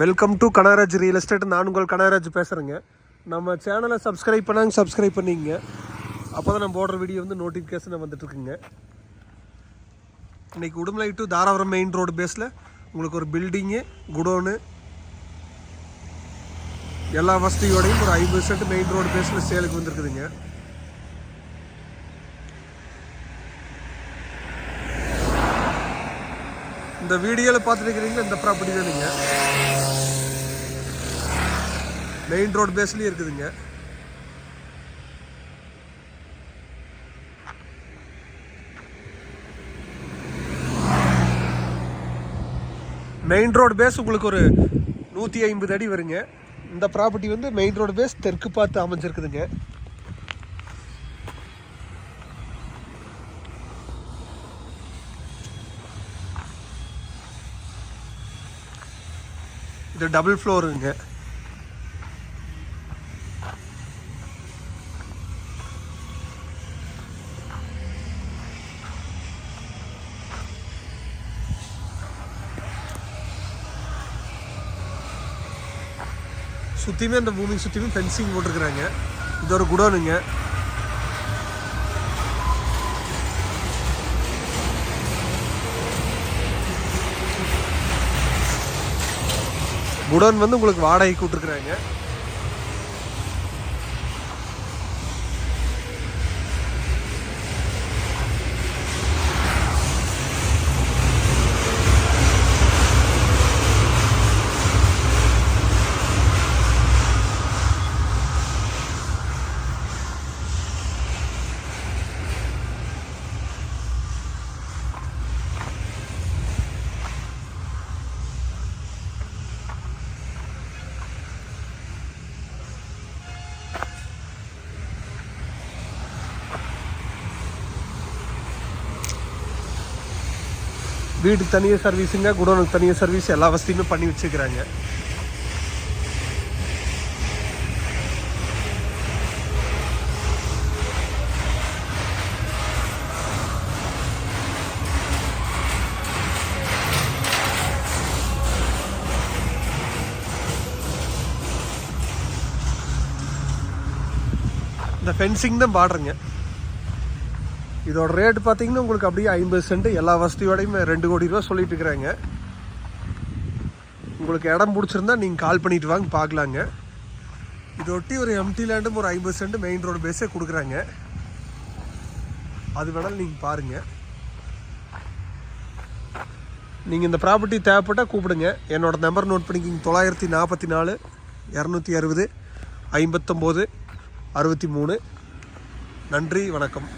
Welcome to Kanagaraj real estate நான் உங்கள் கனகராஜ் பேசுகிறேங்க நம்ம சேனலை சப்ஸ்கிரைப் பண்ணாங்க சப்ஸ்கிரைப் பண்ணிங்க. அப்போ தான் நம்ம போடுற வீடியோ வந்து நோட்டிஃபிகேஷன் வந்துட்டுருக்குங்க. இன்றைக்கி Udumalai to Dharapuram main road பேஸில் உங்களுக்கு ஒரு பில்டிங்கு குடோனு எல்லா வசதியோடையும் ஒரு ஐம்பது சென்ட் மெயின் ரோடு பேஸில் சேலுக்கு வந்திருக்குதுங்க. இந்த வீடியோவில் பார்த்துருக்கிறீங்களா? இந்த ப்ராப்பர்ட்டி தானுங்க மெயின் ரோடு பேஸ்லேயும் இருக்குதுங்க. மெயின் ரோடு பேஸ் உங்களுக்கு ஒரு நூற்றி ஐம்பது அடி வருங்க. இந்த ப்ராப்பர்ட்டி வந்து மெயின் ரோடு பேஸ் தெற்கு பார்த்து அமைஞ்சிருக்குதுங்க. இது டபுள் ஃப்ளோருங்க சுற்றியுமே அந்த பூமி சுற்றியுமே ஃபென்சிங் போட்டிருக்கிறாங்க. இது ஒரு குடோனுங்க. குடோன் வந்து உங்களுக்கு வாடகைக்கு விட்டுருக்குறாங்க. வீட்டுக்கு தனியாக சர்வீஸுங்க குடோனுக்கு தனியாக சர்வீஸ் எல்லா வசதியுமே பண்ணி வச்சுக்கிறாங்க. இந்த ஃபென்சிங் தான் பாடுறேங்க இதோட ரேட் பார்த்தீங்கன்னா உங்களுக்கு அப்படியே ஐம்பது சென்ட் எல்லா வசதியோடையும் ரெண்டு கோடி ரூபா சொல்லிட்டு இருக்கிறாங்க. உங்களுக்கு இடம் பிடிச்சிருந்தா நீங்கள் கால் பண்ணிட்டு வாங்க பார்க்கலாங்க. இதொட்டி ஒரு எம்டி லேண்டும் ஒரு ஐம்பது சென்ட் மெயின் ரோடு பேஸே கொடுக்குறாங்க. அது வேணாலும் நீங்கள் பாருங்கள் நீங்கள் இந்த ப்ராப்பர்ட்டி தேவைப்பட்டால் கூப்பிடுங்க. என்னோடய நம்பர் நோட் பண்ணிக்கிங்க. தொள்ளாயிரத்தி நாற்பத்தி நாலு இரநூத்தி அறுபது ஐம்பத்தொம்போது அறுபத்தி மூணு. நன்றி வணக்கம்.